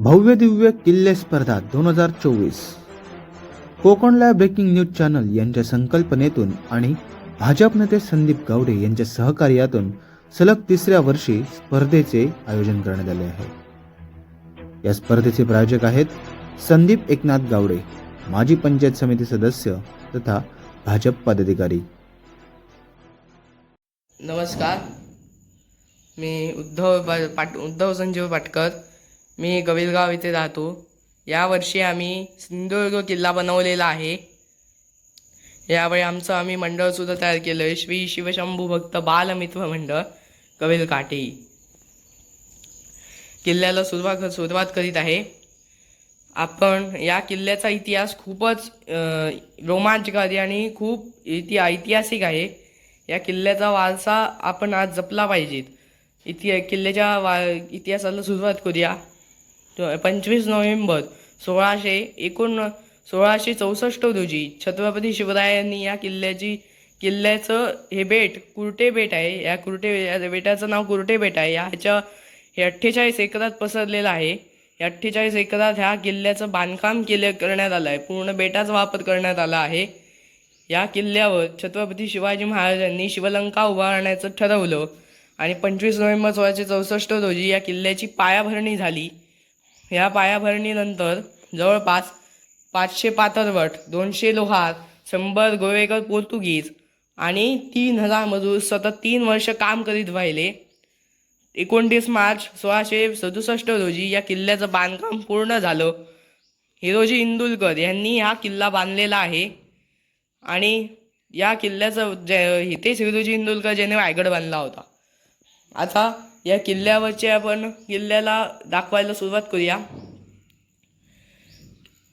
भव्य दिव्य किल्ले स्पर्धा दोन हजार चोवीस. कोकणला ब्रेकिंग न्यूज चॅनल यांच्या संकल्पनेतून आणि भाजप नेते संदीप गावडे यांच्या सहकार्यातून सलग तिसऱ्या वर्षी स्पर्धेचे आयोजन करण्यात आले आहे. या स्पर्धेचे प्रायोजक आहेत संदीप एकनाथ गावडे माजी पंचायत समिती सदस्य तथा भाजप पदाधिकारी. नमस्कार. मी उद्धव पा पाट उद्धव संजीव पाटकर मी गविलगाव इथे राहतो. यावर्षी आम्ही सिंधुदुर्ग किल्ला बनवलेला आहे. यावेळी आमचं आम्ही मंडळसुद्धा तयार केलं आहे श्री शिवशंभू भक्त बालमित्र मंडळ कविल काटे किल्ल्याला सुरुवात सुरुवात करीत आहे. आपण या किल्ल्याचा इतिहास खूपच रोमांचकारी आणि खूप इति ऐतिहासिक आहे. या किल्ल्याचा वारसा आपण आज जपला पाहिजेत. इति किल्ल्याच्या वा इतिहासाला सुरुवात करूया. पंचवीस नोव्हेंबर सोळाशे एकोण सोळाशे चौसष्ट रोजी छत्रपती शिवरायांनी या किल्ल्याची किल्ल्याचं हे बेट कुर्टे बेट आहे. या कुर्टे या बेटाचं नाव कुर्टे बेट आहे. याच्या हे अठ्ठेचाळीस एकरात पसरलेलं आहे. या अठ्ठेचाळीस एकरात ह्या किल्ल्याचं बांधकाम केले करण्यात आलं आहे. पूर्ण बेटाचा वापर करण्यात आला आहे. या किल्ल्यावर छत्रपती शिवाजी महाराजांनी शिवलंका उभारण्याचं ठरवलं आणि पंचवीस नोव्हेंबर सोळाशे चौसष्ट रोजी या किल्ल्याची पायाभरणी झाली. ह्या पायाभरणीनंतर जवळपास पाचशे पातळवट दोनशे लोहार शंभर गोवेकर पोर्तुगीज आणि तीन हजार मजूर सतत तीन वर्ष काम करीत राहिले. एकोणतीस मार्च सोळाशे सदुसष्ट रोजी या किल्ल्याचं बांधकाम पूर्ण झालं. हिरोजी इंदुलकर यांनी हा किल्ला बांधलेला आहे आणि या किल्ल्याचं जे हितेश हिरोजी इंदुलकर ज्याने रायगड बांधला होता. आता या किल्ल्यावरचे आपण किल्ल्याला दाखवायला सुरुवात करूया.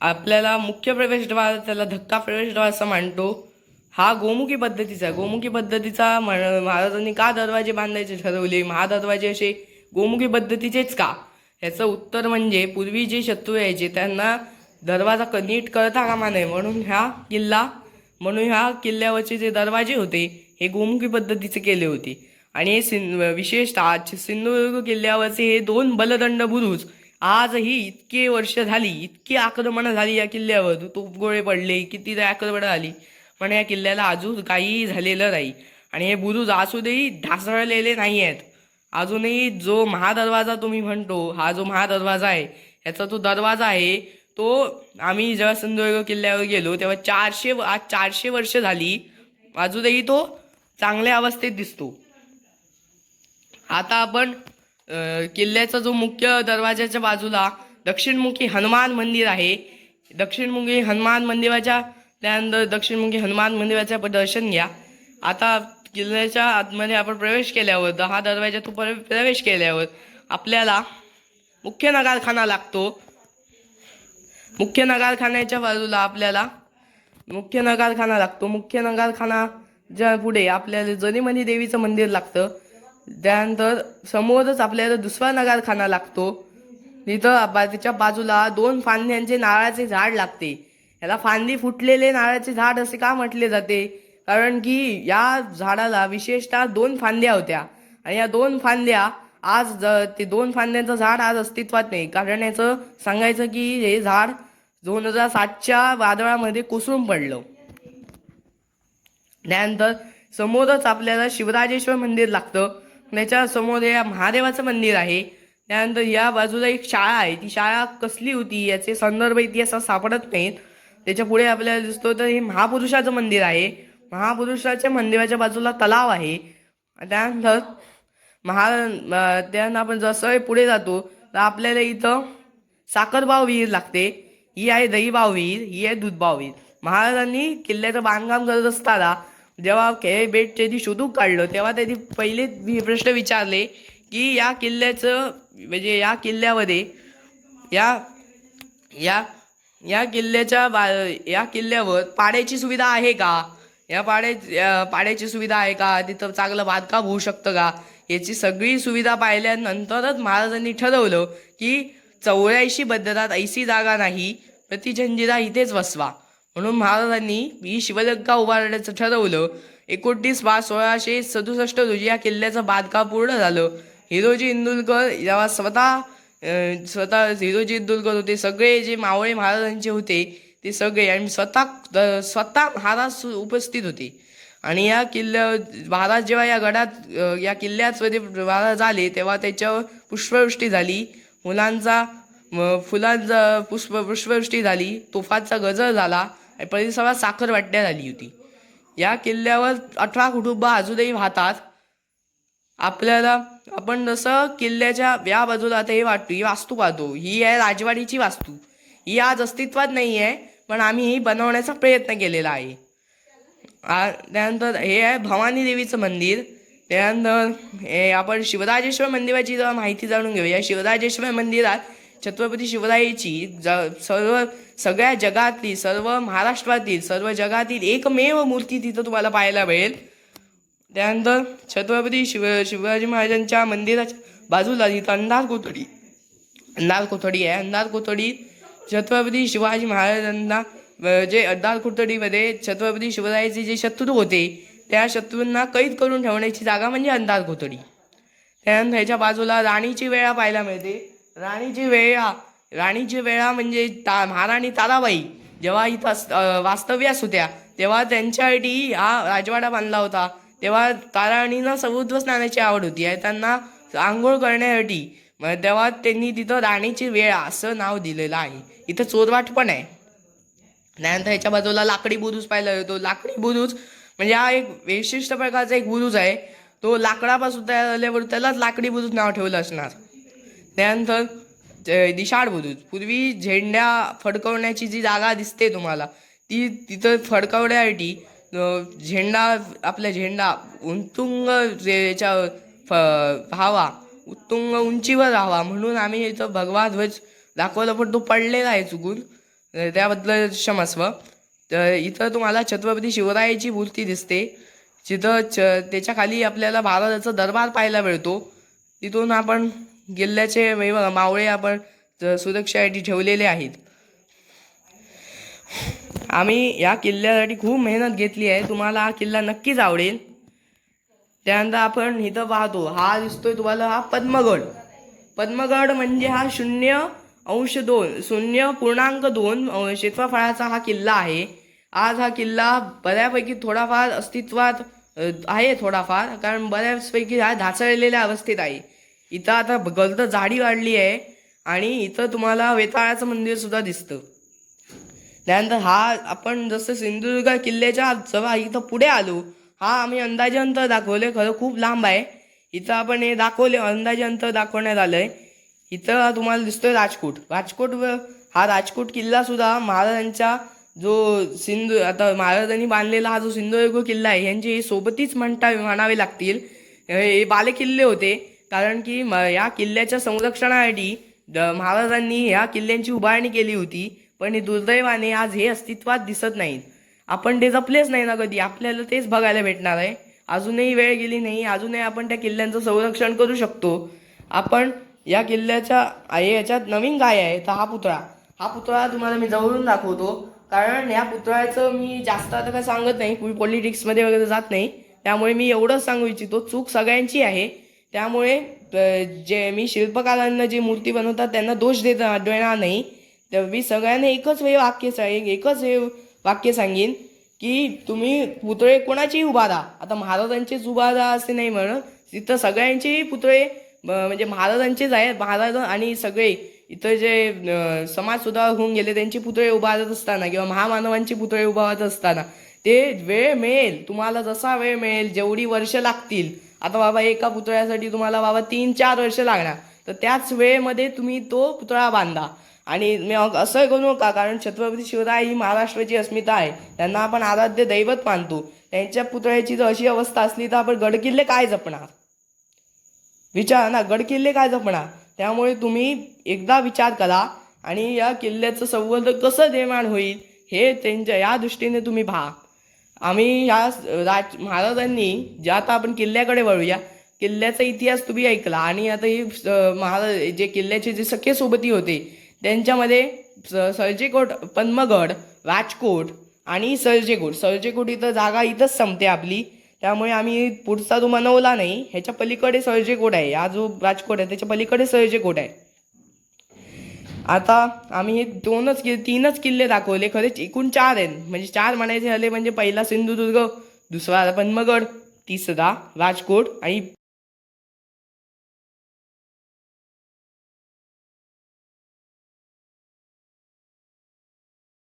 आपल्याला मुख्य प्रवेशद्वार त्याला धक्का प्रवेशद्वार असं मानतो. हा गोमुखी पद्धतीचा गोमुखी पद्धतीचा महाराजांनी का दरवाजे बांधायचे ठरवले? महादरवाजे असे गोमुखी पद्धतीचेच का? याचं उत्तर म्हणजे पूर्वी जे शत्रू यायचे त्यांना दरवाजा नीट करता कामा नये. म्हणून ह्या किल्ला म्हणून ह्या किल्ल्यावरचे जे दरवाजे होते हे गोमुखी पद्धतीचे केले होते. आणि हे सिं विशेषतः सिंधुदुर्ग किल्ल्यावरचे हे दोन बलदंड बुरुज आजही इतके वर्ष झाली इतकी आक्रमणं झाली या किल्ल्यावर. तोफगोळे पडले किती आक्रमणं झाली पण या किल्ल्याला अजून काहीही झालेलं नाही. आणि हे बुरुज अजूनही ढासळलेले नाही आहेत अजूनही जो महादरवाजा तुम्ही म्हणतो हा जो महादरवाजा आहे याचा तो दरवाजा आहे तो आम्ही जेव्हा सिंधुदुर्ग किल्ल्यावर गेलो तेव्हा चारशे आज चारशे वर्ष झाली अजूनही तो चांगल्या अवस्थेत दिसतो. आता आपण किल्ल्याचा जो मुख्य दरवाजाच्या बाजूला दक्षिणमुखी हनुमान मंदिर आहे. दक्षिणमुखी हनुमान मंदिराच्या त्यानंतर दक्षिणमुखी हनुमान मंदिराच्या दर्शन घ्या. आता किल्ल्याच्या आतमध्ये आपण प्रवेश केल्यावर दहा दरवाजातून प्र प्रवेश केल्यावर आपल्याला मुख्य नगारखाना लागतो. मुख्य नगारखान्याच्या बाजूला आपल्याला मुख्य नगारखाना लागतो. मुख्य नगारखानाच्या पुढे आपल्याला जनीमणी देवीचं मंदिर लागतं त्यानंतर समोरच आपल्याला दुसरा नगारखाना लागतो. तिथं बा त्याच्या बाजूला दोन फांद्यांचे नारळाचे झाड लागते. याला फांदी फुटलेले नारळाचे झाड असे का म्हटले जाते? कारण की या झाडाला विशेषतः दोन फांद्या होत्या. आणि या दोन फांद्या आज ते दोन फांद्यांचं झाड आज अस्तित्वात नाही. कारण याचं सांगायचं की हे झाड दोन हजार सातच्या वादळामध्ये कोसळून पडलं. त्यानंतर समोरच आपल्याला शिवराजेश्वर मंदिर लागतं. समोर या महादेवाचं मंदिर आहे. त्यानंतर या बाजूला एक शाळा आहे. ती शाळा कसली होती याचे संदर्भ इतिहासात सापडत नाहीत. त्याच्या पुढे आपल्याला दिसतो तर हे महापुरुषाचं मंदिर आहे. महापुरुषाच्या मंदिराच्या बाजूला तलाव आहे. त्यानंतर महा त्यानंतर आपण जसं पुढे जातो तर आपल्याला इथं साखरबाव विहीर लागते. ही आहे दहीबाव विहीर ही आहे दूधबाव विहीर. महाराजांनी किल्ल्याचं बांधकाम करत असताना जेव्हा के बेट त्यांनी शोधून काढलं तेव्हा त्यांनी पहिले प्रश्न विचारले की या किल्ल्याचं म्हणजे या किल्ल्यामध्ये या या या किल्ल्याच्या बा या किल्ल्यावर पाण्याची सुविधा आहे का? या पाण्या पाण्याची सुविधा आहे का? तिथं चांगलं बांधकाम होऊ शकतं का? याची सगळी सुविधा पाहिल्यानंतरच महाराजांनी ठरवलं की चौऱ्याऐंशी बद्दलात ऐशी जागा नाही प्रतिजंजिरा इथेच वसवा म्हणून महाराजांनी ही शिवलंका उभारण्याचं ठरवलं. एकोणतीस मार्च सोळाशे सदुसष्ट रोजी या किल्ल्याचं बांधकाम पूर्ण झालं. हिरोजी इंदुलकर जेव्हा स्वतः स्वतः हिरोजी इंदुलकर होते सगळे जे मावळे महाराजांचे होते ते सगळे आणि स्वतः स्वतः महाराज सु- उपस्थित होते. आणि या किल्ल्या महाराज जेव्हा या गडात या किल्ल्याचमध्ये महाराज आले तेव्हा त्याच्यावर पुष्पवृष्टी झाली. मुलांचा फुलांचा पुष्प पुष्पवृष्टी झाली. तोफाचा गजर झाला. परिसरात साखर वाटण्या झाली होती. या किल्ल्यावर अठरा कुटुंब अजूनही वाहतात. आपल्याला आपण जसं किल्ल्याच्या या बाजूला आता हे वाटतो ही वास्तू पाहतो. ही आहे राजवाडीची वास्तू. ही आज अस्तित्वात नाही आहे पण आम्ही ही बनवण्याचा प्रयत्न केलेला आहे. आ- त्यानंतर हे आहे भवानी देवीचं मंदिर. त्यानंतर हे आपण शिवराजेश्वर मंदिराची जरा माहिती जाणून घेऊया. शिवराजेश्वर मंदिरात छत्रपती शिवरायाची ज सर्व सगळ्या जगातली सर्व महाराष्ट्रातील सर्व जगातील एकमेव मूर्ती तिथं तुम्हाला पाहायला मिळेल. त्यानंतर छत्रपती शिव शिवाजी महाराजांच्या मंदिराच्या बाजूला तिथं अंधार कोथडी अंधार कोथडी आहे. अंधार कोथडी छत्रपती शिवाजी महाराजांना जे अंधार कोथडीमध्ये छत्रपती शिवरायाचे जे शत्रू होते त्या शत्रूंना कैद करून ठेवण्याची जागा म्हणजे अंधार कोथडी. त्यानंतर ह्याच्या बाजूला राणीची वेळा पाहायला मिळते. राणीची वेळा राणीची वेळा म्हणजे ता महाराणी ताराबाई जेव्हा इथं वास्तव्यास होत्या तेव्हा त्यांच्यासाठी हा राजवाडा बांधला होता. तेव्हा ताराणींना समुद्र स्नानाची आवड होती आणि त्यांना आंघोळ करण्यासाठी मग तेव्हा त्यांनी तिथं राणीची वेळा असं नाव दिलेलं आहे. इथं चोरवाट पण आहे. त्यानंतर ह्याच्या बाजूला लाकडी बुरुज पाहायला येतो लाकडी बुरुज म्हणजे हा एक विशिष्ट प्रकारचा एक बुरुज आहे. तो लाकडापासून तयार झाल्यावर त्यालाच लाकडी बुरुज नाव ठेवलं असणार. त्यानंतर uh, ते पूर्वी झेंड्या फडकवण्याची जी जागा दिसते तुम्हाला ती तिथं फडकवण्यासाठी झेंडा आपला झेंडा उंतुंग जे याच्या फ व्हावा उत्तुंग उंचीवर राहावा म्हणून आम्ही इथं भगवा ध्वज दाखवला पण तो पडलेला आहे चुकून. त्याबद्दल क्षमस्व. तर इथं तुम्हाला छत्रपती शिवरायाची मूर्ती दिसते. जिथं छ त्याच्याखाली आपल्याला भारताचा दरबार पाहायला मिळतो. तिथून आपण किल्ल्याचे म्हणजे बघा, मावळे आपण सुरक्षेसाठी ठेवलेले आहेत. आम्ही या किल्ल्यासाठी खूप मेहनत घेतली आहे. तुम्हाला हा किल्ला नक्कीच आवडेल. त्यानंतर आपण इथं पाहतो हा दिसतोय तुम्हाला हा पद्मगड. पद्मगड म्हणजे हा शून्य अंश दोन शून्य पूर्णांक दोन क्षेत्रफळाचा हा किल्ला आहे. आज हा किल्ला बऱ्यापैकी थोडाफार अस्तित्वात आहे थोडाफार कारण बऱ्याचपैकी हा ढासळलेल्या अवस्थेत आहे. इथं आता गलत झाडी वाढली आहे आणि इथं तुम्हाला वेताळाचं मंदिर सुद्धा दिसतं. त्यानंतर हा आपण जसं सिंधुदुर्ग किल्ल्याच्या जवळ इथं पुढे आलो हा आम्ही अंदाजे अंतर दाखवले खरं खूप लांब आहे. इथं आपण हे दाखवले अंदाजे अंतर दाखवण्यात आलं आहे इथं तुम्हाला दिसतोय राजकोट. राजकोट व- हा राजकोट किल्ला सुद्धा महाराजांच्या जो सिंधू आता महाराजांनी बांधलेला हा जो सिंधुदुर्ग किल्ला आहे यांची सोबतीच म्हणता म्हणावे लागतील. हे बालेकिल्ले होते. कारण की म- या किल्ल्याच्या संरक्षणासाठी द- महाराजांनी ह्या किल्ल्यांची उभारणी केली होती पण हे दुर्दैवाने आज हे अस्तित्वात दिसत नाहीत. आपण ते जपलेच नाही ना कधी. आपल्याला तेच बघायला भेटणार आहे. अजूनही वेळ गेली नाही. अजूनही आपण त्या किल्ल्यांचं संरक्षण करू शकतो. आपण या किल्ल्याच्या याच्यात नवीन काय आहे तर हा पुतळा. हा पुतळा तुम्हाला मी जवळून दाखवतो. कारण या पुतळ्याचं मी जास्त आता काय सांगत नाही. मी पॉलिटिक्समध्ये वगैरे जात नाही. त्यामुळे मी एवढंच सांगू इच्छितो. चूक सगळ्यांची आहे. त्यामुळे जे मी शिल्पकारांना जी मूर्ती बनवतात त्यांना दोष देत देणार नाही. तर मी सगळ्यांना एकच हे वाक्य सांगेन एकच हे वाक्य सांगेन की तुम्ही पुतळे कोणाचेही उभारा. आता महाराजांचेच उभारा असे नाही म्हणत. तिथं सगळ्यांचेही पुतळे ब- म्हणजे महाराजांचेच आहेत. महाराज आणि सगळे इथं जे अं, समाज सुधार होऊन गेले त्यांचे पुतळे उभारत असताना किंवा महामानवांचे पुतळे उभारत असताना ते वेळ मिळेल. तुम्हाला जसा वेळ मिळेल जेवढी वर्ष लागतील आता बाबा एका पुतळ्यासाठी तुम्हाला बाबा तीन चार वर्ष लागणार. तर त्याच वेळेमध्ये तुम्ही तो पुतळा बांधा. आणि मी असं करू नका कारण छत्रपती शिवराय ही महाराष्ट्राची अस्मिता आहे. त्यांना आपण आराध्य दैवत मानतो. त्यांच्या पुतळ्याची जर अशी अवस्था असली तर आपण गडकिल्ले काय जपणार? विचार ना गडकिल्ले काय जपणार? त्यामुळे तुम्ही एकदा विचार करा आणि या किल्ल्याचं संवर्धन कसं निर्माण होईल हे त्यांच्या या दृष्टीने तुम्ही पहा. आम्ही ह्या राज महाराजांनी जे आता आपण किल्ल्याकडे वळूया किल्ल्याचा इतिहास तुम्ही ऐकला आणि आता ही महाराज जे किल्ल्याचे जे सख्खे सोबती होते त्यांच्यामध्ये स- सर्जेकोट पद्मगड राजकोट आणि सर्जेकोट सर्जेकोट इथं जागा इथंच संपते आपली. त्यामुळे आम्ही पुढचा जो मनवला नाही ह्याच्या पलीकडे सर्जेकोट आहे. हा जो राजकोट आहे त्याच्या पलीकडे सर्जेकोट आहे. आता आम्ही हे दोनच किल्ले तीनच किल्ले दाखवले. खरेच एकूण चार आहेत. म्हणजे चार म्हणायचे झाले म्हणजे पहिला सिंधुदुर्ग दुसरा पद्मगड तिसरा राजकोट आणि